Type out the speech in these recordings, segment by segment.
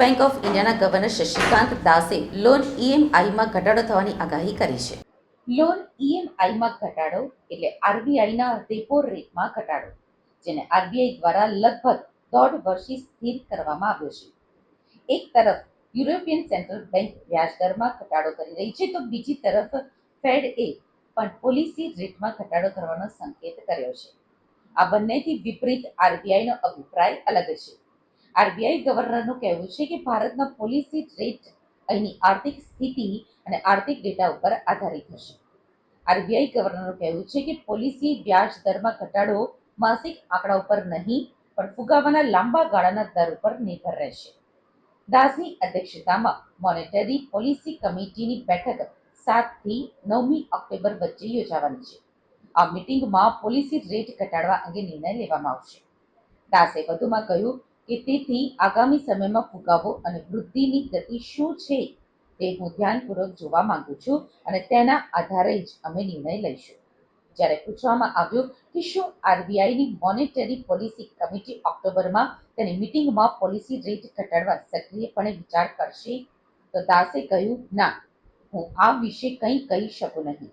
Bank of ઇન્ડિયાના governor Shashikant દાસે loan ઈએમઆઈમાં ઘટાડો થવાની આગાહી કરી છે. લોન ઈએમઆઈમાં ઘટાડો એટલે આરબીઆઈના રેપો રેટમાં ઘટાડો, જેને આરબીઆઈ દ્વારા લગભગ દોઢ વર્ષથી સ્થિર કરવામાં આવ્યો છે. એક તરફ યુરોપિયન સેન્ટ્રલ બેંક વ્યાજ દરમાં ઘટાડો કરી રહી છે, તો બીજી તરફ ફેડએ પણ પોલિસી રેટમાં ઘટાડો કરવાનો સંકેત કર્યો છે. આ બંનેથી વિપરીત આરબીઆઈનો અભિપ્રાય અલગ છે. આરબીઆઈ ગવર્નરનું કહેવું છે કે ભારતના પોલિસી રેટ અહીંની આર્થિક સ્થિતિ અને આર્થિક ડેટા ઉપર આધારિત હશે. આરબીઆઈ ગવર્નરનું કહેવું છે કે પોલિસી વ્યાજ દરમાં ઘટાડો માસિક આંકડા ઉપર નહીં, પણ ફુગાવાના લાંબા ગાળાના દર ઉપર નિર્ભર રહેશે. દાસની અધ્યક્ષતામાં મોનેટરી પોલિસી કમિટીની બેઠક સાતથી નવમી ઓક્ટોબર વચ્ચે યોજાવાની છે. આ મિટિંગમાં પોલિસી રેટ ઘટાડવા અંગે નિર્ણય લેવામાં આવશે. દાસે વધુમાં કહ્યું કે તેથી આગામી સમયમાં ફુગાવો અને વૃદ્ધિની ગતિ શું છે તે હું ધ્યાનપૂર્વક જોવા માંગુ છું અને તેના આધારે જ અમે નિર્ણય લઈશું. જ્યારે પૂછવામાં આવ્યું કે શું આરબીઆઈની મોનેટરી પોલિસી કમિટી ઓક્ટોબરમાં તેની મિટિંગમાં પોલિસી રેટ ઘટાડવા સક્રિયપણે વિચાર કરશે, તો દાસે કહ્યું, ના, હું આ વિશે કંઈ કહી શકું નહીં.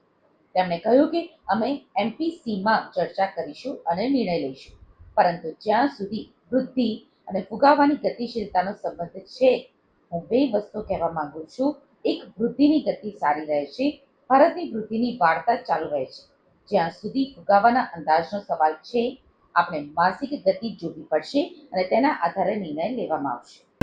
તેમણે કહ્યું કે અમે એમપીસીમાં ચર્ચા કરીશું અને નિર્ણય લઈશું, પરંતુ જ્યાં સુધી વૃદ્ધિ અને ફુગાવાની ગતિશીલતાનો સંબંધ છે. હું બે વસ્તુ કહેવા માંગુ છું. એક, વૃદ્ધિની ગતિ સારી રહે છે ભારતની વૃદ્ધિની વાર્તા ચાલુ રહે છે. જ્યાં સુધી ફુગાવાના અંદાજનો સવાલ છે, આપણે માસિક ગતિ જોવી પડશે અને તેના આધારે નિર્ણય લેવામાં આવશે.